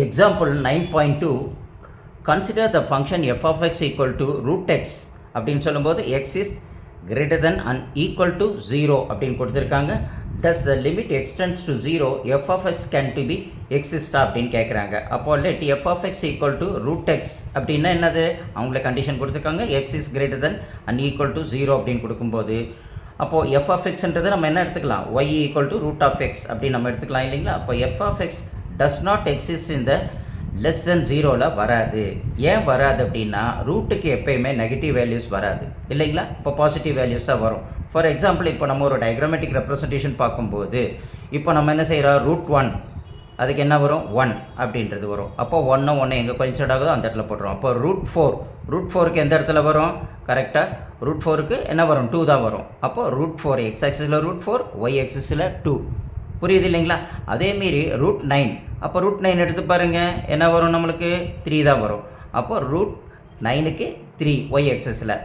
Example nine point two consider the function f of x equal to root x அப்படின்னு சொல்லும்போது x is greater than and equal to zero அப்படின்னு கொடுத்துருக்காங்க. Does the limit x tends to zero f of x can to be எக்ஸிஸ்டா அப்படின்னு கேட்குறாங்க அப்போ let f of x equal to root x அப்படின்னா என்னது? அவங்கள கண்டிஷன் கொடுத்துருக்காங்க. X is greater than and equal to zero அப்படின்னு கொடுக்கும்போது. அப்போது எஃப் ஆஃப் எக்ஸ்ன்றது நம்ம என்ன எடுத்துக்கலாம்? Y equal to root of x அப்படின்னு நம்ம எடுத்துக்கலாம் இல்லைங்களா? அப்போ f of x does not exist இந்த லெஸ் தென் ஜீரோவில் வராது. ஏன் வராது அப்படின்னா ரூட்டுக்கு எப்பயுமே நெகட்டிவ் வேல்யூஸ் வராது. இல்லைங்களா? இப்போ பாசிட்டிவ் வேல்யூஸாக வரும். ஃபார் எக்ஸாம்பிள் இப்போ நம்ம ஒரு டயக்ராமேட்டிக் ரெப்ரசன்டேஷன் பார்க்கும்போது இப்போ நம்ம என்ன செய்கிறோம் ரூட் ஒன் அதுக்கு என்ன வரும்? ஒன் அப்படின்றது வரும். அப்போ ஒன்று ஒன்று எங்கே கொஞ்சம் ஆகுதோ அந்த இடத்துல போடுறோம் அப்போ ரூட் ஃபோர் ரூட் ஃபோருக்கு எந்த இடத்துல வரும்? கரெக்டாக ரூட் ஃபோருக்கு என்ன வரும்? டூ தான் வரும். அப்போ ரூட் ஃபோர் எக்ஸ் ஆக்சிஸில் ரூட் ஃபோர் ஒய் ஆக்சிஸில் டூ புரியுது இல்லைங்களா? அதேமாரி ரூட் நைன் அப்போ ரூட் நைன் எடுத்து பாருங்கள் என்ன வரும் நம்மளுக்கு? த்ரீ தான் வரும். அப்போ ரூட் நைனுக்கு த்ரீ ஒய் எக்ஸஸில்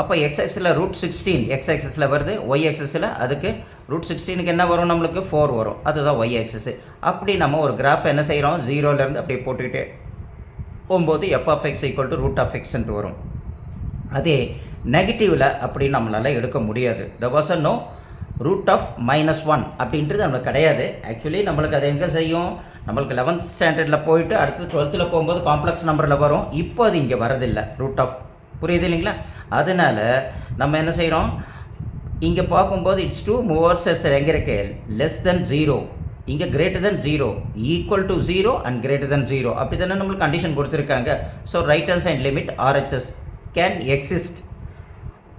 அப்போ எக்ஸ்எக்ஸில் ரூட் சிக்ஸ்டீன் எக்ஸ் எக்ஸஸில் வருது ஒய் எக்ஸஸில் அதுக்கு ரூட் சிக்ஸ்டீனுக்கு என்ன வரும் நம்மளுக்கு? ஃபோர் வரும். அதுதான் ஒய் எக்ஸஸ் அப்படி நம்ம ஒரு கிராஃப் என்ன செய்கிறோம் ஜீரோலேருந்து அப்படியே போட்டுக்கிட்டே போகும்போது f of x equal to root of எக்ஸ்ன்ட்டு வரும். அதே நெகட்டிவில் அப்படி நம்மளால் எடுக்க முடியாது. The was a no root of minus one அப்படின்றது நம்மளுக்கு கிடையாது. ஆக்சுவலி நம்மளுக்கு அது எங்கே செய்யும்? நம்மளுக்கு லெவன்த் ஸ்டாண்டர்டில் போயிட்டு அடுத்து டுவெல்த்தில் போகும்போது காம்ப்ளெக்ஸ் நம்பரில் வரும். இப்போ அது இங்கே வரதில்லை ரூட் ஆஃப் புரியுது இல்லைங்களா? அதனால் நம்ம என்ன செய்கிறோம் இங்கே பார்க்கும்போது இட்ஸ் டூ மூவர்ஸ் எங்கே இருக்கு? லெஸ் தென் ஜீரோ இங்கே greater than zero equal to zero and greater than zero அப்படி தானே நம்மளுக்கு கண்டிஷன் கொடுத்துருக்காங்க. So right hand side limit RHS can exist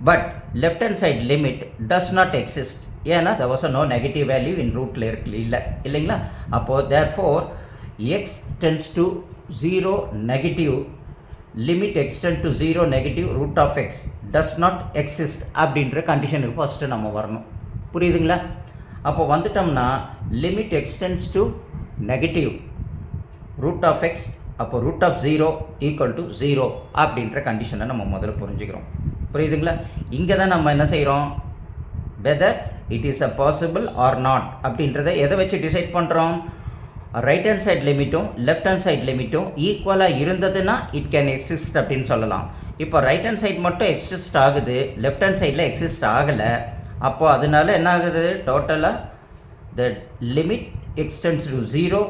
but left hand side limit does not exist ஏன்னா the was no negative value in ரூட்டில் இருக்கு இல்லை. இல்லைங்களா? அப்போது therefore x tends to zero negative limit x tends to zero negative root of x does not exist அப்படின்ற கண்டிஷனுக்கு first நம்ம வரணும். புரியுதுங்களா? அப்போ வந்துட்டோம்னா limit x tends to negative root of x அப்போ root of zero equal to zero அப்படின்ற கண்டிஷனை நம்ம முதல்ல புரிஞ்சுக்கிறோம். புரியுதுங்களா? இங்கே தான் நம்ம என்ன செய்கிறோம் whether it is a possible or not அப்படின்றத எதை வச்சு டிசைட் பண்ணுறோம் ரைட் ஹேண்ட் சைட் லிமிட்டும் லெஃப்ட் ஹேண்ட் சைட் லிமிட்டும் ஈக்குவலாக இருந்ததுன்னா இட் கேன் எக்ஸிஸ்ட் அப்படின்னு சொல்லலாம். இப்போ ரைட் ஹேண்ட் சைட் மட்டும் எக்ஸிஸ்ட் ஆகுது லெஃப்ட் ஹேண்ட் சைடில் எக்ஸிஸ்ட் ஆகலை. அப்போது அதனால என்ன ஆகுது? டோட்டலாக the limit x tends to zero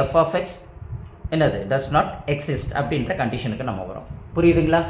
f of x என்னது? டஸ் நாட் எக்ஸிஸ்ட் அப்படின்ற கண்டிஷனுக்கு நம்ம வரோம் புரியுதுங்களா?